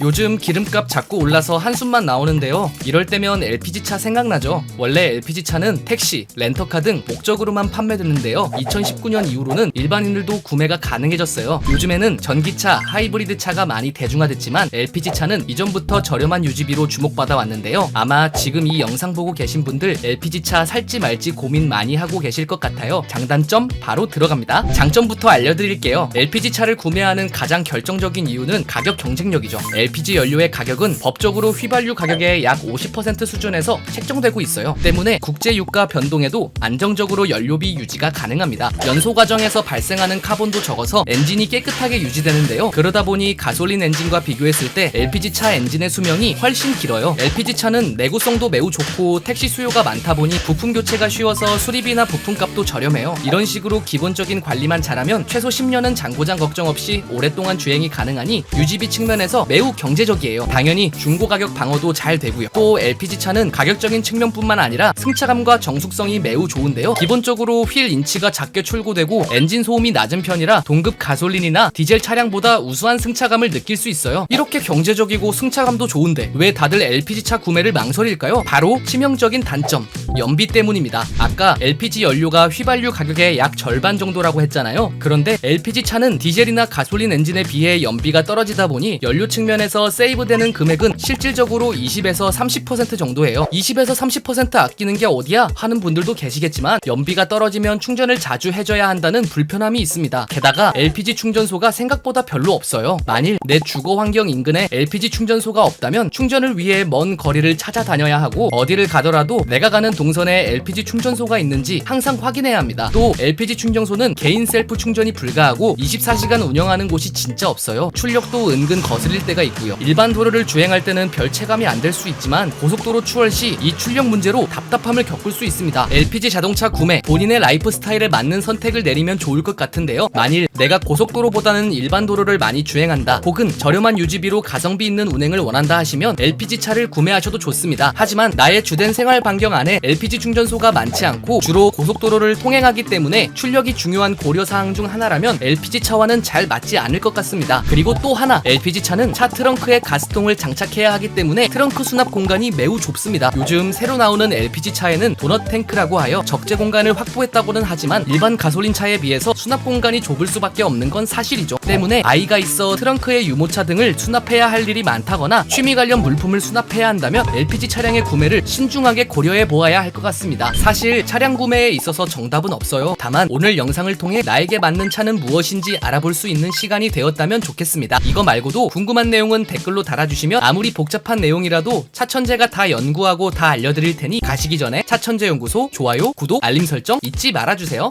요즘 기름값 자꾸 올라서 한숨만 나오는데요. 이럴 때면 LPG차 생각나죠. 원래 LPG차는 택시, 렌터카 등 목적으로만 판매되는데요. 2019년 이후로는 일반인들도 구매가 가능해졌어요. 요즘에는 전기차, 하이브리드 차가 많이 대중화됐지만 LPG차는 이전부터 저렴한 유지비로 주목받아 왔는데요. 아마 지금 이 영상 보고 계신 분들 LPG차 살지 말지 고민 많이 하고 계실 것 같아요. 장단점 바로 들어갑니다. 장점부터 알려드릴게요. LPG차를 구매하는 가장 결정적인 이유는 가격 경쟁력이죠. LPG 연료의 가격은 법적으로 휘발유 가격의 약 50% 수준에서 책정되고 있어요. 때문에 국제 유가 변동에도 안정적으로 연료비 유지가 가능합니다. 연소 과정에서 발생하는 카본도 적어서 엔진이 깨끗하게 유지되는데요. 그러다 보니 가솔린 엔진과 비교했을 때 LPG 차 엔진의 수명이 훨씬 길어요. LPG 차는 내구성도 매우 좋고 택시 수요가 많다 보니 부품 교체가 쉬워서 수리비나 부품값도 저렴해요. 이런 식으로 기본적인 관리만 잘하면 최소 10년은 장고장 걱정 없이 오랫동안 주행이 가능하니 유지비 측면에서 매우 경제적이에요. 당연히 중고 가격 방어도 잘 되고요. 또 LPG 차는 가격적인 측면뿐만 아니라 승차감과 정숙성이 매우 좋은데요. 기본적으로 휠 인치가 작게 출고되고 엔진 소음이 낮은 편이라 동급 가솔린이나 디젤 차량보다 우수한 승차감을 느낄 수 있어요. 이렇게 경제적이고 승차감도 좋은데 왜 다들 LPG 차 구매를 망설일까요? 바로 치명적인 단점 연비 때문입니다. 아까 LPG 연료가 휘발유 가격의 약 절반 정도라고 했잖아요. 그런데 LPG 차는 디젤이나 가솔린 엔진에 비해 연비가 떨어지다 보니 연료 측면에서 세이브되는 금액은 실질적으로 20에서 30% 정도예요. 20에서 30% 아끼는 게 어디야? 하는 분들도 계시겠지만 연비가 떨어지면 충전을 자주 해줘야 한다는 불편함이 있습니다. 게다가 LPG 충전소가 생각보다 별로 없어요. 만일 내 주거 환경 인근에 LPG 충전소가 없다면 충전을 위해 먼 거리를 찾아다녀야 하고 어디를 가더라도 내가 가는 동선에 LPG 충전소가 있는지 항상 확인해야 합니다. 또 LPG 충전소는 개인 셀프 충전이 불가하고 24시간 운영하는 곳이 진짜 없어요. 출력도 은근 거슬릴 때가 있고요. 일반 도로를 주행할 때는 별 체감이 안 될 수 있지만 고속도로 추월 시 이 출력 문제로 답답함을 겪을 수 있습니다. LPG 자동차 구매 본인의 라이프 스타일에 맞는 선택을 내리면 좋을 것 같은데요. 만일 내가 고속도로보다는 일반 도로를 많이 주행한다 혹은 저렴한 유지비로 가성비 있는 운행을 원한다 하시면 LPG 차를 구매하셔도 좋습니다. 하지만 나의 주된 생활 반경 안에 LPG 충전소가 많지 않고 주로 고속도로를 통행하기 때문에 출력이 중요한 고려 사항 중 하나라면 LPG 차와는 잘 맞지 않을 것 같습니다. 그리고 또 하나 LPG 차는 차 트렁크에 가스통을 장착해야 하기 때문에 트렁크 수납 공간이 매우 좁습니다. 요즘 새로 나오는 LPG 차에는 도넛 탱크라고 하여 적재 공간을 확보했다고는 하지만 일반 가솔린 차에 비해서 수납 공간이 좁을 수밖에 없는 건 사실이죠. 때문에 아이가 있어 트렁크에 유모차 등을 수납해야 할 일이 많다거나 취미 관련 물품을 수납해야 한다면 LPG 차량의 구매를 신중하게 고려해 보아야 할 것 같습니다. 사실 차량 구매에 있어서 정답은 없어요. 다만 오늘 영상을 통해 나에게 맞는 차는 무엇인지 알아볼 수 있는 시간이 되었다면 좋겠습니다. 이거 말고도 궁금한 내용은 댓글로 달아주시면 아무리 복잡한 내용이라도 차천재가 다 연구하고 다 알려드릴 테니 가시기 전에 차천재 연구소 좋아요, 구독, 알림 설정 잊지 말아주세요.